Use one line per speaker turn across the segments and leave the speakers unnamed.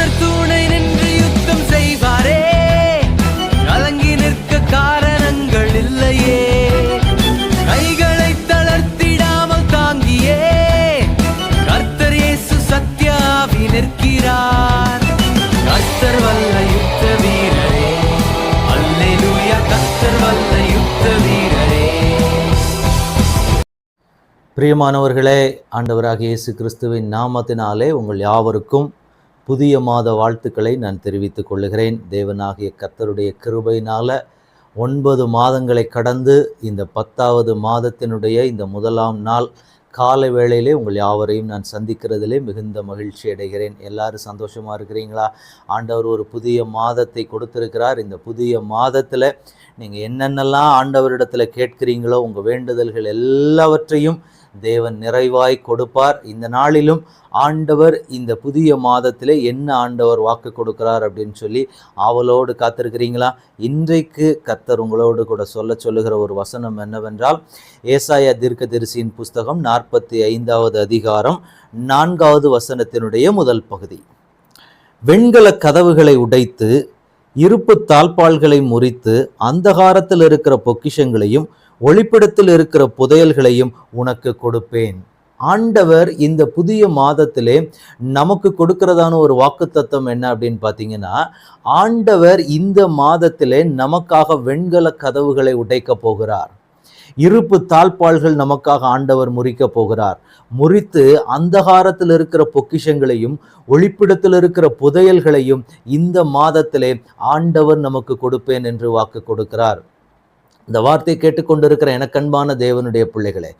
கர்த்தர் துணை நின்று யுத்தம் செய்வாரே. கலங்கி நிற்க காரணங்கள் இல்லையே. கைகளை தளர்த்திடாமல் தாங்கியே. கர்த்தர் இயேசு சத்யாவி நிற்கிறார். கர்த்தர் வல்ல யுத்த வீரரே. அல்லேலூயா கர்த்தர் வல்ல யுத்த வீரரே.
பிரியமானவர்களே ஆண்டவராக இயேசு கிறிஸ்துவின் நாமத்தினாலே உங்கள் யாவருக்கும் புதிய மாத வாழ்த்துக்களை நான் தெரிவித்துக் கொள்ளுகிறேன் தேவனாகிய கத்தருடைய கிருபையினால் ஒன்பது மாதங்களை கடந்து இந்த பத்தாவது மாதத்தினுடைய இந்த முதலாம் நாள் காலை வேளையிலே உங்கள் யாவரையும் நான் சந்திக்கிறதிலே மிகுந்த மகிழ்ச்சி அடைகிறேன். எல்லாரும் சந்தோஷமாக இருக்கிறீங்களா? ஆண்டவர் ஒரு புதிய மாதத்தை கொடுத்திருக்கிறார். இந்த புதிய மாதத்தில் நீங்கள் என்னென்னலாம் ஆண்டவரிடத்தில் கேட்கிறீங்களோ உங்கள் வேண்டுதல்கள் எல்லாவற்றையும் தேவன் நிறைவாய் கொடுப்பார். இந்த நாளிலும் ஆண்டவர் இந்த புதிய மாதத்திலே என்ன ஆண்டவர் வாக்கு கொடுக்கிறார் அப்படின்னு சொல்லி ஆவலோடு காத்திருக்கிறீங்களா? இன்றைக்கு கத்தர் உங்களோடு கூட சொல்ல சொல்லுகிற ஒரு வசனம் என்னவென்றால் ஏசாயா தீர்க்கதரிசியின் புஸ்தகம் நாற்பத்தி ஐந்தாவது அதிகாரம் நான்காவது வசனத்தினுடைய முதல் பகுதி. வெண்கல கதவுகளை உடைத்து இருப்பு தாழ்பால்களை முறித்து அந்தகாரத்தில் இருக்கிற பொக்கிஷங்களையும் ஒளிப்பிடத்தில் இருக்கிற புதையல்களையும் உனக்கு கொடுப்பேன். ஆண்டவர் இந்த புதிய மாதத்திலே நமக்கு கொடுக்கிறதான ஒரு வாக்குத்தத்தம் என்ன அப்படின்னு பார்த்தீங்கன்னா ஆண்டவர் இந்த மாதத்திலே நமக்காக வெண்கல கதவுகளை உடைக்கப் போகிறார். இருப்பு தாழ்பாள்கள் நமக்காக ஆண்டவர் முறிக்க போகிறார். முறித்து அந்தகாரத்தில் இருக்கிற பொக்கிஷங்களையும் ஒளிப்பிடத்தில் இருக்கிற புதையல்களையும் இந்த மாதத்திலே ஆண்டவர் நமக்கு கொடுப்பேன் என்று வாக்கு கொடுக்கிறார். இந்த வார்த்தையை கேட்டுக்கொண்டிருக்கிற எனக்கன்பான தேவனுடைய பிள்ளைகளே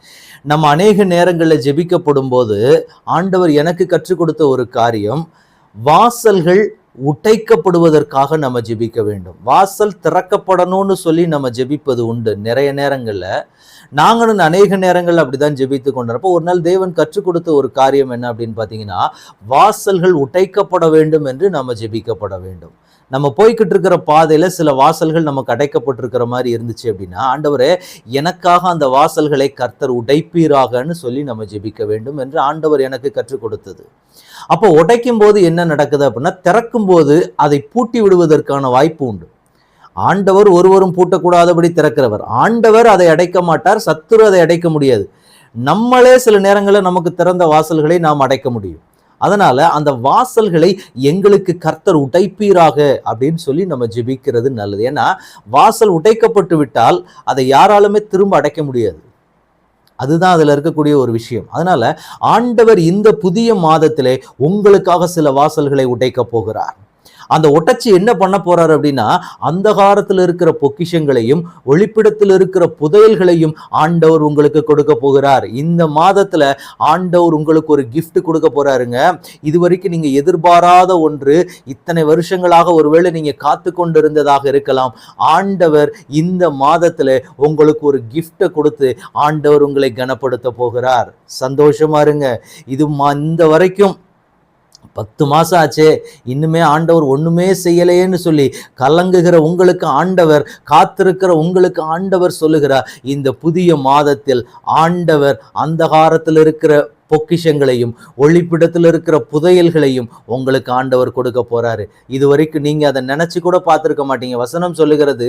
நம்ம அநேக நேரங்களில் ஜெபிக்கப்படும் போது ஆண்டவர் எனக்கு கற்றுக் கொடுத்த ஒரு காரியம் வாசல்கள் உடைக்கப்படுவதற்காக நம்ம ஜெபிக்க வேண்டும். வாசல் திறக்கப்படணும்னு சொல்லி நம்ம ஜெபிப்பது உண்டு. நிறைய நேரங்களில் நாங்களும் அநேக நேரங்கள் அப்படிதான் ஜெபித்து கொண்டிருப்போம். ஒரு நாள் தேவன் கற்றுக் கொடுத்த ஒரு காரியம் என்ன அப்படின்னு பார்த்தீங்கன்னா வாசல்கள் உடைக்கப்பட வேண்டும் என்று நம்ம ஜெபிக்கப்பட வேண்டும். நம்ம போய்கிட்டு இருக்கிற பாதையில் சில வாசல்கள் நமக்கு அடைக்கப்பட்டிருக்கிற மாதிரி இருந்துச்சு அப்படின்னா ஆண்டவரே எனக்காக அந்த வாசல்களை கர்த்தர் உடைப்பீராகன்னு சொல்லி நம்ம ஜெபிக்க வேண்டும் என்று ஆண்டவர் எனக்கு கற்றுக் கொடுத்தது. அப்போ உடைக்கும் போது என்ன நடக்குது அப்படின்னா திறக்கும் போது அதை பூட்டி விடுவதற்கான வாய்ப்பு உண்டு. ஆண்டவர் ஒருவரும் பூட்டக்கூடாதபடி திறக்கிறவர். ஆண்டவர் அதை அடைக்க மாட்டார் சத்துரு அதை அடைக்க முடியாது. நம்மளே சில நேரங்களில் நமக்கு திறந்த வாசல்களை நாம் அடைக்க முடியும். அதனால அந்த வாசல்களை எங்களுக்கு கர்த்தர் உடைப்பீராக அப்படின்னு சொல்லி நம்ம ஜெபிக்கிறது நல்லது. ஏன்னா வாசல் உடைக்கப்பட்டு விட்டால் அதை யாராலுமே திரும்ப அடைக்க முடியாது. அதுதான் அதில் இருக்கக்கூடிய ஒரு விஷயம். அதனால ஆண்டவர் இந்த புதிய மாதத்திலே உங்களுக்காக சில வாசல்களை உடைக்கப் போகிறார். அந்த ஒட்டச்சி என்ன பண்ண போறாரு அப்படின்னா அந்தகாரத்தில் இருக்கிற பொக்கிஷங்களையும் ஒளிப்பிடத்தில் இருக்கிற புதையல்களையும் ஆண்டவர் உங்களுக்கு கொடுக்க போகிறார். இந்த மாதத்துல ஆண்டவர் உங்களுக்கு ஒரு கிஃப்ட் கொடுக்க போறாருங்க. இது வரைக்கும் நீங்க எதிர்பாராத ஒன்று இத்தனை வருஷங்களாக ஒருவேளை நீங்க காத்து கொண்டிருந்ததாக இருக்கலாம். ஆண்டவர் இந்த மாதத்துல உங்களுக்கு ஒரு கிஃப்டை கொடுத்து ஆண்டவர் உங்களை கனப்படுத்த போகிறார். சந்தோஷமா இருங்க. இது இந்த வரைக்கும் பத்து மாதம் ஆச்சே. இன்னுமே ஆண்டவர் ஒன்றுமே செய்யலையேன்னு சொல்லி கலங்குகிற உங்களுக்கு ஆண்டவர் காத்திருக்கிற உங்களுக்கு ஆண்டவர் சொல்லுகிறார். இந்த புதிய மாதத்தில் ஆண்டவர் அந்தகாரத்தில் இருக்கிற பொக்கிஷங்களையும் ஒளிப்பிடத்தில் இருக்கிற புதையல்களையும் உங்களுக்கு ஆண்டவர் கொடுக்க போறாரு. இது வரைக்கும் நீங்க அதை நினைச்சு கூட பார்த்துருக்க மாட்டீங்க. வசனம் சொல்லுகிறது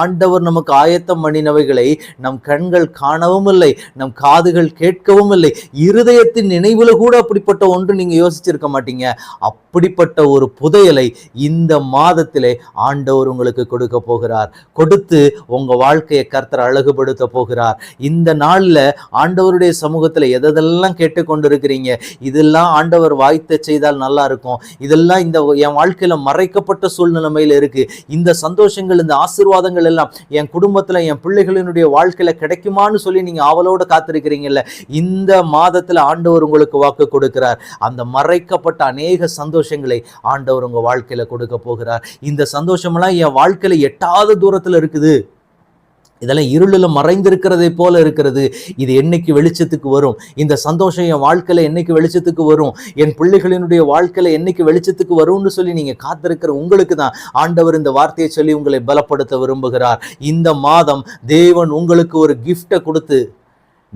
ஆண்டவர் நமக்கு ஆயத்தம் பண்ணினவைகளை நம் கண்கள் காணவும் இல்லை நம் காதுகள் கேட்கவும் இல்லை. இருதயத்தின் நினைவுல கூட அப்படிப்பட்ட ஒன்று நீங்க யோசிச்சிருக்க மாட்டீங்க. அப்படிப்பட்ட ஒரு புதையலை இந்த மாதத்திலே ஆண்டவர் உங்களுக்கு கொடுக்க போகிறார். கொடுத்து உங்க வாழ்க்கையை கர்த்தர் அழகுபடுத்த போகிறார். இந்த நாளில் ஆண்டவருடைய சமூகத்தில் எதெல்லாம் கேட்டுக்கொண்டிருக்கிறீங்க. இதெல்லாம் ஆண்டவர் வாய்த்த செய்தால் நல்லா இருக்கும் இதெல்லாம் இந்த என் வாழ்க்கையில மறைக்கப்பட்ட சூழ்நிலைமையில இருக்கு. இந்த சந்தோஷங்கள் இந்த ஆசீர்வாதங்கள் எல்லாம் என் குடும்பத்துல என் பிள்ளைகளினுடைய வாழ்க்கையில கிடைக்குமான்னு சொல்லி நீங்க ஆவலோட காத்திருக்கிறீங்கல்ல. இந்த மாதத்துல ஆண்டவர் உங்களுக்கு வாக்கு கொடுக்கிறார். அந்த மறைக்கப்பட்ட அநேக சந்தோஷங்களை ஆண்டவர் உங்க வாழ்க்கையில கொடுக்க போகிறார். இந்த சந்தோஷமெல்லாம் என் வாழ்க்கையில எட்டாத தூரத்துல இருக்குது. இதெல்லாம் இருளில் மறைந்திருக்கிறதை போல இருக்கிறது. இது என்னைக்கு வெளிச்சத்துக்கு வரும்? இந்த சந்தோஷம் என் வாழ்க்கையில் என்னைக்கு வெளிச்சத்துக்கு வரும்? என் பிள்ளைகளினுடைய வாழ்க்கையில் என்னைக்கு வெளிச்சத்துக்கு வரும்னு சொல்லி நீங்கள் காத்திருக்கிற உங்களுக்கு தான் ஆண்டவர் இந்த வார்த்தையை சொல்லி உங்களை பலப்படுத்த விரும்புகிறார். இந்த மாதம் தேவன் உங்களுக்கு ஒரு கிஃப்டை கொடுத்து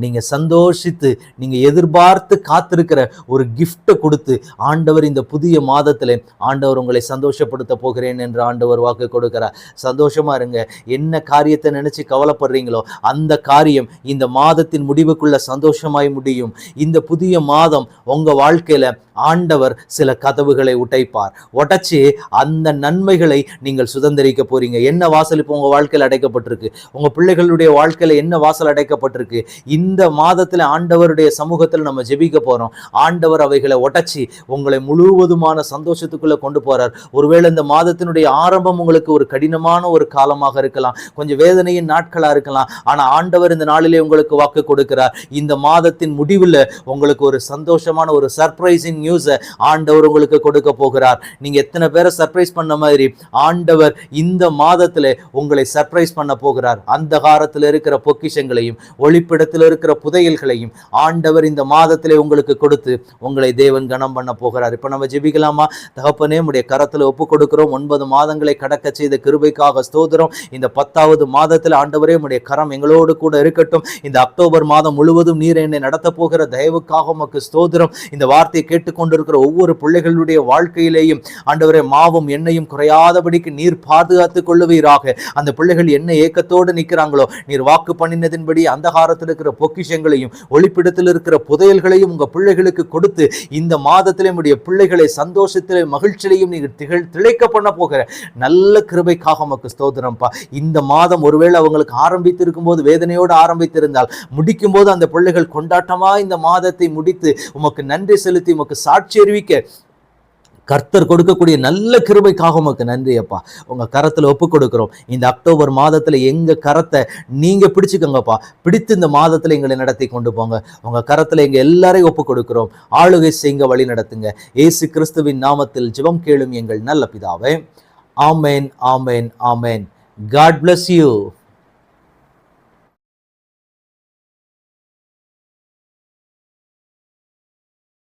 நீங்கள் சந்தோஷித்து நீங்கள் எதிர்பார்த்து காத்திருக்கிற ஒரு கிஃப்ட்டை கொடுத்து ஆண்டவர் இந்த புதிய மாதத்தில் ஆண்டவர் உங்களை சந்தோஷப்படுத்த போகிறேன் என்று ஆண்டவர் வாக்கு கொடுக்கிறார். சந்தோஷமாக இருங்க. என்ன காரியத்தை நினச்சி கவலைப்படுறீங்களோ அந்த காரியம் இந்த மாதத்தின் முடிவுக்குள்ள சந்தோஷமாய் முடியும். இந்த புதிய மாதம் உங்கள் வாழ்க்கையில் ஆண்டவர் சில கதவுகளை உடைப்பார். உடைச்சி அந்த நன்மைகளை நீங்கள் சுதந்திரிக்க போறீங்க. என்ன வாசல் இப்போ உங்கள் வாழ்க்கையில் அடைக்கப்பட்டிருக்கு? உங்கள் பிள்ளைகளுடைய வாழ்க்கையில் என்ன வாசல் அடைக்கப்பட்டிருக்கு? இந்த இந்த மாதத்துல ஆண்டவருடைய சமூகத்தில் நம்ம ஜெபிக்க போறோம். ஆண்டவர் அவைகளை உடைச்சி உங்களை முழுவதுமான சந்தோஷத்துக்குள்ளே கொண்டு போறார். ஒருவேளை இந்த மாதத்தினுடைய ஆரம்பம் உங்களுக்கு ஒரு கடினமான ஒரு காலமாக இருக்கலாம். கொஞ்சம் வேதனையின் நாட்களாக இருக்கலாம். ஆனால் ஆண்டவர் இந்த நாளிலே உங்களுக்கு வாக்கு கொடுக்கிறார். இந்த மாதத்தின் முடிவில் உங்களுக்கு ஒரு சந்தோஷமான ஒரு சர்ப்ரைசிங் நியூஸை ஆண்டவர் உங்களுக்கு கொடுக்க போகிறார். நீங்கள் எத்தனை பேரை சர்ப்ரைஸ் பண்ண மாதிரி ஆண்டவர் இந்த மாதத்தில் உங்களை சர்ப்ரைஸ் பண்ண போகிறார். அந்த காலத்தில் இருக்கிற பொக்கிஷங்களையும் ஒளிப்பிடத்தில் இருக்கிற புதையல்களையும் ஆண்டவர் இந்த மாதத்திலே உங்களுக்கு கொடுத்து உங்களை தேவன் கனம் பண்ண போகிறார். இப்போ நம்ம ஜெபிக்கலாமா? தகப்பனே உடைய கரத்துல ஒப்பு கொடுக்கிறோம். ஒன்பது மாதங்களை கடக்க செய்த கிருபைக்காக ஸ்தோத்திரம். இந்த பத்தாவது மாதத்தில் ஆண்டவரே உடைய கரம் எங்களோடு கூட இருக்கட்டும். இந்த அக்டோபர் மாதம் முழுவதும் நீர் என்னை நடத்த போகிற தயவுக்காக உமக்கு ஸ்தோத்திரம். இந்த வார்த்தையை கேட்டுக்கொண்டிருக்கிற ஒவ்வொரு பிள்ளைகளுடைய வாழ்க்கையிலேயும் ஆண்டவரே மாவும் எண்ணெயும் குறையாதபடிக்கு நீர் பாதுகாத்துக் கொள்ளுவீராக. அந்த பிள்ளைகள் என்ன ஏக்கத்தோடு நிற்கிறாங்களோ நீர் வாக்கு பண்ணினதின்படி அந்தகாரத்தில் இருக்கிற பொக்கிஷங்களையும் ஒளிப்பிடத்தில் இருக்கிற புதையல்களையும் உங்கள் பிள்ளைகளுக்கு கொடுத்து இந்த மாதத்திலே உடைய பிள்ளைகளை சந்தோஷத்திலே மகிழ்ச்சியிலையும் நீங்கள் திகழ் திளைக்க பண்ண போகிற நல்ல கிருபைக்காக உமக்கு ஸ்தோத்திரம்ப்பா. இந்த மாதம் ஒருவேளை அவங்களுக்கு ஆரம்பித்திருக்கும் போது வேதனையோடு ஆரம்பித்திருந்தால் முடிக்கும் போது அந்த பிள்ளைகள் கொண்டாட்டமாக இந்த மாதத்தை முடித்து உமக்கு நன்றி செலுத்தி உமக்கு சாட்சி அறிவிக்க கர்த்தர் கொடுக்கக்கூடிய நல்ல கிருபைக்காக உமக்கு நன்றி அப்பா உங்கள் கரத்தில் ஒப்பு கொடுக்குறோம். இந்த அக்டோபர் மாதத்தில் எங்கள் கரத்தை நீங்கள் பிடிச்சிக்கோங்கப்பா. பிடித்து இந்த மாதத்தில் எங்களை நடத்தி கொண்டு போங்க. உங்கள் கரத்தில் எங்கள் எல்லாரையும் ஒப்பு கொடுக்குறோம். ஆளுகை செய்ய வழி நடத்துங்க. இயேசு கிறிஸ்துவின் நாமத்தில் ஜிபம் கேளும் எங்கள் நல்ல பிதாவே. ஆமேன் ஆமேன் ஆமேன். God bless you